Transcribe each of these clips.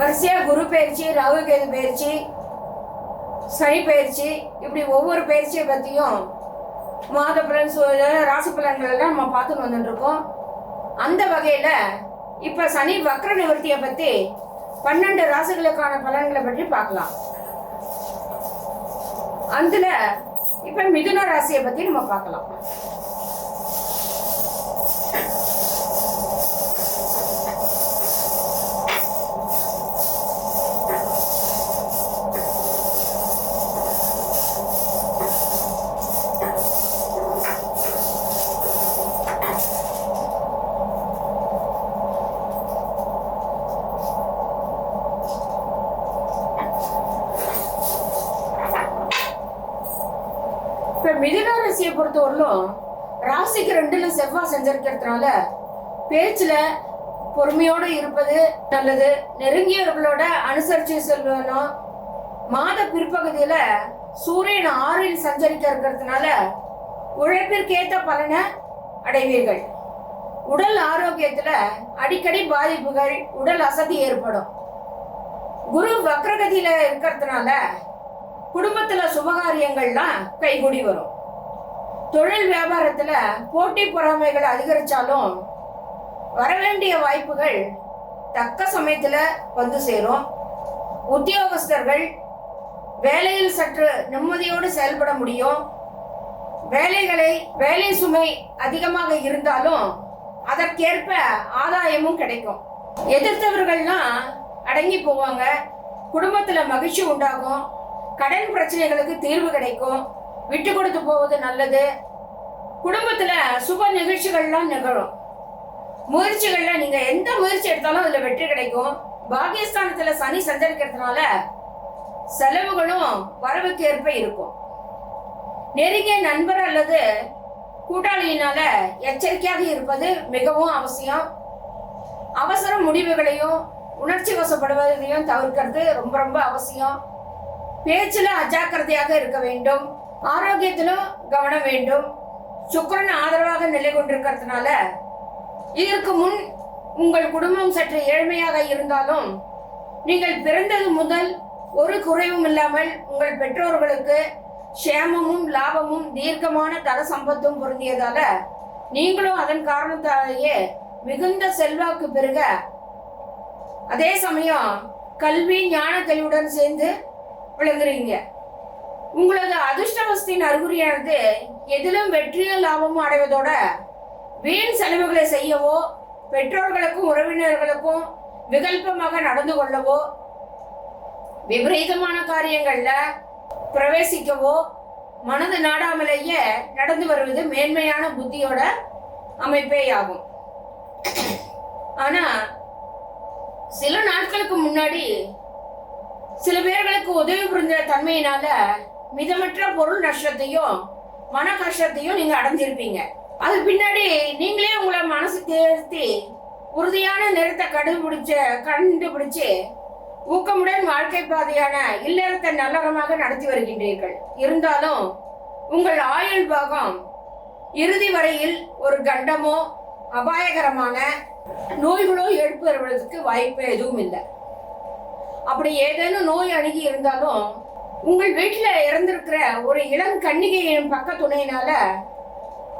வரிசையாக குரு பயிற்சி ராகு கேது பயிற்சி சனி பயிற்சி இப்படி ஒவ்வொரு பயிற்சியை பற்றியும் மாத பலன் ராசி பலன்களெல்லாம் நம்ம பார்த்துட்டு வந்துட்டுருக்கோம். அந்த வகையில் இப்போ சனி வக்ர நிவர்த்தியை பற்றி பன்னெண்டு ராசிகளுக்கான பலன்களை பற்றி பார்க்கலாம். அதில் இப்போ மிதுன ராசியை பற்றி நம்ம பார்க்கலாம். மிதுன ராசியை பொறுத்தவரையிலும் ராசிக்கு ரெண்டுல செவ்வாய் செஞ்சிருக்கிறதுனால பேச்சுல பொறுமையோடு இருப்பது நல்லது. நெருங்கியவர்களோட அனுசரிச்சு செல்லணும். மாத பிற்பகுதியில சூரியன் ஆறில் சஞ்சரிக்க இருக்கிறதுனால உழைப்பிற்கேற்ற பலனை அடைவீர்கள். உடல் ஆரோக்கியத்துல அடிக்கடி பாதிப்புகள் உடல் அசதி ஏற்படும். குரு வக்ரகதியில இருக்கிறதுனால குடும்பத்துல சுபகாரியங்கள்லாம் கைகூடி வரும். தொழில் வியாபாரத்துல போட்டி பொறாமைகள் அதிகரிச்சாலும் வரவேண்டிய வாய்ப்புகள் தக்க சமயத்துல வந்து சேரும். உத்தியோகஸ்தர்கள் வேலையில் சற்று நிம்மதியோடு செயல்பட முடியும். வேலைகளை வேலை சுமை அதிகமாக இருந்தாலும் அதற்கேற்ப ஆதாயமும் கிடைக்கும். எதிர்த்தவர்கள்லாம் அடங்கி போவாங்க. குடும்பத்துல மகிழ்ச்சி உண்டாகும். கடன் பிரச்சனைகளுக்கு தீர்வு கிடைக்கும். விட்டு கொடுத்து போவது நல்லது. குடும்பத்தில் சுப நிகழ்ச்சிகள்லாம் நிகழும். முயற்சிகளில் நீங்கள் எந்த முயற்சி எடுத்தாலும் அதில் வெற்றி கிடைக்கும். பாகியஸ்தானத்தில் சனி சஞ்சரிக்கிறதுனால செலவுகளும் வரவுக்கு ஏற்ப இருக்கும். நெருங்கிய நண்பர் அல்லது கூட்டாளியினால எச்சரிக்கையாக இருப்பது மிகவும் அவசியம். அவசர முடிவுகளையும் உணர்ச்சி வசப்படுவதையும் தவிர்க்கிறது ரொம்ப ரொம்ப அவசியம். பேச்சில் அஜாக்கிரதையாக இருக்க வேண்டும். ஆரோக்கியத்திலும் கவனம் வேண்டும். சுக்கிரன் ஆதரவாக நிலை கொண்டிருக்கிறதுனால இதற்கு முன் உங்கள் குடும்பம் சற்று ஏழ்மையாக இருந்தாலும் நீங்கள் பிறந்தது முதல் ஒரு குறைவும் இல்லாமல் உங்கள் பெற்றோர்களுக்கு க்ஷேமமும் லாபமும் தீர்க்கமான தர சம்பத்தும் பொருந்தியதால நீங்களும் அதன் காரணத்தாலேயே மிகுந்த செல்வாக்கு பெருக அதே சமயம் கல்வி ஞான தெளிவுடன் சேர்ந்து விளங்குறீங்க. உங்களது அதிர்ஷ்டவசத்தின் அறிகுறியானது எதிலும் வெற்றியும் லாபமும் அடைவதோட வீண் செலவுகளை செய்யவோ பெற்றோர்களுக்கும் உறவினர்களுக்கும் விகல்பமாக நடந்து கொள்ளவோ விபரீதமான காரியங்களில் பிரவேசிக்கவோ மனது நாடாமலேயே நடந்து வருவது மேன்மையான புத்தியோட அமைப்பே ஆகும். சில நாட்களுக்கு முன்னாடி சில பேர்களுக்கு உதவி புரிந்த தன்மையினால மிதமற்ற பொருள் நஷ்டத்தையும் மன கஷ்டத்தையும் நீங்க அடைஞ்சிருப்பீங்க. அது பின்னாடி நீங்களே உங்களை மனசு தேர்த்தி உறுதியான நிறத்தை கண்டுபிடிச்ச கண்டுபிடிச்சு ஊக்கமுடன் வாழ்க்கை பாதையான இல்லறத்தை நல்லறமாக நடத்தி வருகின்றீர்கள். இருந்தாலும் உங்கள் ஆயுள் பாகம் இறுதி வரையில் ஒரு கண்டமோ அபாயகரமான நோய்களோ எடுப்பு வருவதற்கு வாய்ப்பு எதுவும் இல்லை. அப்படி ஏதேனும் நோய் அணுகி இருந்தாலும் உங்கள் வீட்டில் இறந்திருக்கிற ஒரு இளம் கன்னிகையின் பக்க துணையினால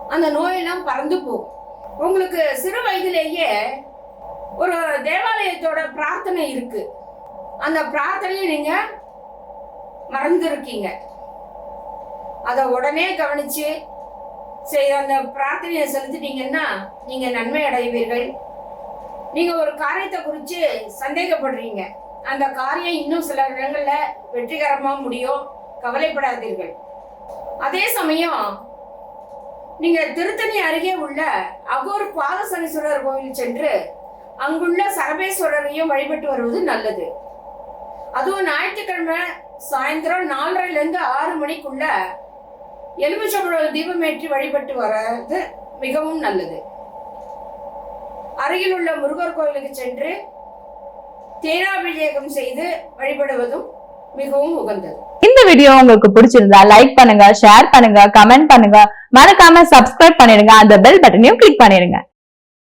அந்த நோயெல்லாம் பறந்து போகும். உங்களுக்கு சிறு வயதிலேயே ஒரு தேவாலயத்தோட பிரார்த்தனை இருக்கு. அந்த பிரார்த்தனையை நீங்க மறந்துருக்கீங்க. அதை உடனே கவனிச்சு சரி அந்த பிரார்த்தனையை செலுத்திட்டீங்கன்னா நீங்க நன்மை அடைவீர்கள். நீங்க ஒரு காரியத்தை குறித்து சந்தேகப்படுறீங்க. அந்த காரியம் இன்னும் சில இடங்கள்ல வெற்றிகரமா முடியும். கவலைப்படாதீர்கள். அதே சமயம் நீங்க திருத்தணி அருகே உள்ள அகோர் பாதசனீஸ்வரர் கோவில் சென்று அங்குள்ள சரபேஸ்வரரையும் வழிபட்டு வருவது நல்லது. அதுவும் ஞாயிற்றுக்கிழமை சாயந்தரம் நாலரைல இருந்து ஆறு மணிக்குள்ள எலுமிச்சம்பழம் தீபமேற்றி வழிபட்டு வர்றது மிகவும் நல்லது. அருகில் உள்ள முருகர் கோயிலுக்கு சென்று தேனாபிஷேகம் செய்து வழிபடுவதும் மிகவும் உகந்தது. இந்த வீடியோ உங்களுக்கு பிடிச்சிருந்தா லைக் பண்ணுங்க ஷேர் பண்ணுங்க கமெண்ட் பண்ணுங்க. மறக்காம சப்ஸ்கிரைப் பண்ணிடுங்க. அந்த பெல் பட்டனையும் கிளிக் பண்ணிடுங்க.